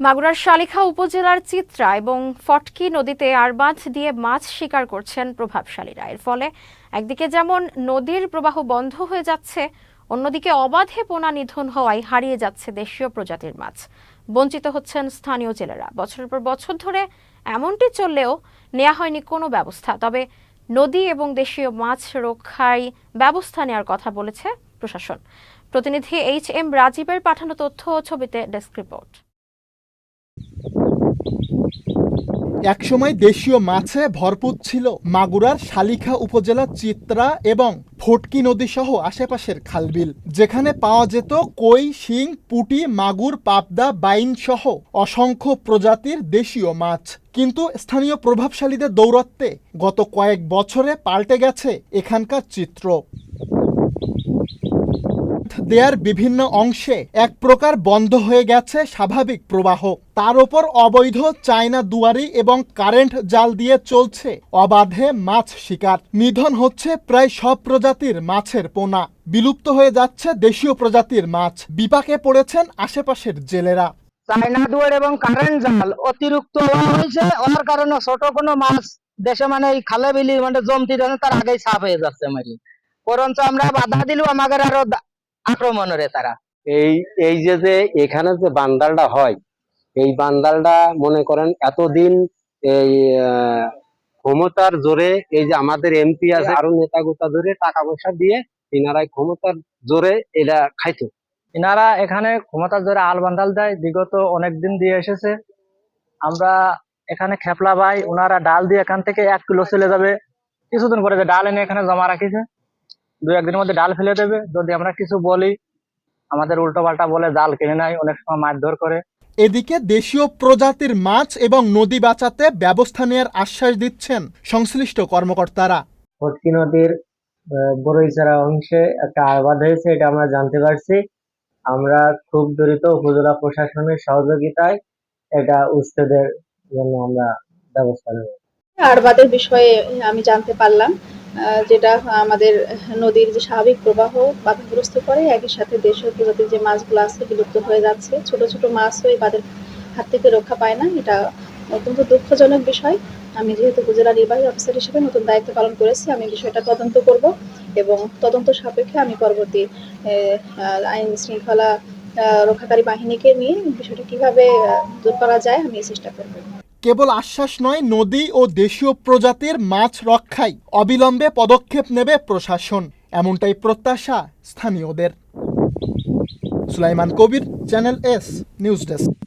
মাগুরার শালিখা উপজেলার চিত্রা এবং ফটকি নদীতে আরবাঁধ দিয়ে মাছ শিকার করছেন প্রভাবশালীরা। এর ফলে একদিকে যেমন নদীর প্রবাহ বন্ধ হয়ে যাচ্ছে, অন্যদিকে অবাধে পোনা নিধন হওয়ায় হারিয়ে যাচ্ছে দেশীয় প্রজাতির মাছ। বঞ্চিত হচ্ছেন স্থানীয় জেলেরা। বছরের পর বছর ধরে এমনটি চললেও নেওয়া হয়নি কোনো ব্যবস্থা। তবে নদী এবং দেশীয় মাছ রক্ষায় ব্যবস্থা নেওয়ার কথা বলেছে প্রশাসন। প্রতিনিধি এইচ এম রাজীবের পাঠানো তথ্য ও ছবিতে ডেস্ক রিপোর্ট। একসময় দেশীয় মাছে ভরপুর ছিল মাগুরার শালিখা উপজেলার চিত্রা এবং ফটকি নদী সহ আশেপাশের খালবিল। যেখানে পাওয়া যেত কই, শিং, পুটি, মাগুর, পাবদা, বাইন সহ অসংখ্য প্রজাতির দেশীয় মাছ। কিন্তু স্থানীয় প্রভাবশালীদের দৌরত্বে গত কয়েক বছরে পাল্টে গেছে এখানকার চিত্র। দেয়ার বিভিন্ন অংশে এক প্রকার বন্ধ হয়ে গেছে স্বাভাবিক প্রবাহ। তার ওপর অবৈধ চায়না দুয়ারি এবং কারেন্ট জাল দিয়ে চলছে অবাধে মাছ শিকার। নিধন হচ্ছে প্রায় সব প্রজাতির মাছের পোনা। বিলুপ্ত হয়ে যাচ্ছে দেশীয় প্রজাতির মাছ। বিপাকে পড়েছেন আশেপাশের জেলেরা। চায়না দুয়ার এবং কারেন্ট জাল অতিরিক্ত হয়েছে। ওনার কারণে ছোট কোনো মাছ দেশে মানে এই খালে বিলি মানে জমতি তার আগেই সাফ হয়ে যাচ্ছে মারি বরঞ্চ আমরা বাধা দিলেও আমাদের আরও দা- আক্রমণ করে তারা। এই এই যে যে এখানে যে বান্দালটা হয় এই বান্দালটা মনে করেন এতদিন এই ক্ষমতার জোরে এই যে আমাদের এমপি আছে আরও নেতা গোতা ধরে টাকা পয়সা দিয়ে ইনারাই ক্ষমতার জোরে এটা খাইতো। এনারা এখানে ক্ষমতার জোরে আল বান্দাল দেয় বিগত অনেক দিন দিয়ে এসেছে। আমরা এখানে খেপলা ভাই ওনারা ডাল দিয়ে এখান থেকে এক কিলো চলে যাবে। কিছুদিন পরে যে ডাল এনে এখানে জমা রাখিছে। দু একদিনের মধ্যে ডাল ফেলে দেবে। যদি আমরা কিছু বলি আমাদের উল্টো পাল্টা বলে জাল কিনে নেয় অনেক সময় মারধর করে। এদিকে দেশীয় প্রজাতির মাছ এবং নদী বাঁচাতে ব্যবস্থা নেওয়ার আশ্বাস দিচ্ছেন সংশ্লিষ্ট কর্মকর্তারা। ফটকি নদীর বড়ইচারা অংশে একটা আবাদ হয়েছে এটা আমরা জানতে পারছি। আমরা খুব দ্রুত উপজেলা প্রশাসনের সহযোগিতায় এটা উচ্ছেদের জন্য আমরা ব্যবস্থা নেব। আরবাদের বিষয়ে আমি জানতে পারলাম। যেটা আমাদের নদীর যে স্বাভাবিক প্রবাহ বাধাগ্রস্ত করে, একই সাথে দেশীয় প্রজাতির যে মাছগুলো আছে, বিলুপ্ত হয়ে যাচ্ছে। ছোট ছোট মাছও এই বাদের হাত থেকে রক্ষা পায় না। এটা অত্যন্ত দুঃখজনক বিষয়। আমি যেহেতু উপজেলা নির্বাহী অফিসার হিসেবে নতুন দায়িত্ব পালন করেছি, আমি বিষয়টা তদন্ত করব এবং তদন্ত সাপেক্ষে আমি পরবর্তী আইন শৃঙ্খলা রক্ষাকারী বাহিনীকে নিয়ে বিষয়টা কীভাবে দূর করা যায়, আমি চেষ্টা করব। কেবল আশ্বাস নয়, নদী ও দেশীয় প্রজাতির মাছ রক্ষায় অবিলম্বে পদক্ষেপ নেবে প্রশাসন। এমনটাই প্রত্যাশা স্থানীয়দের। Sulaiman Kabir, channel S, news desk.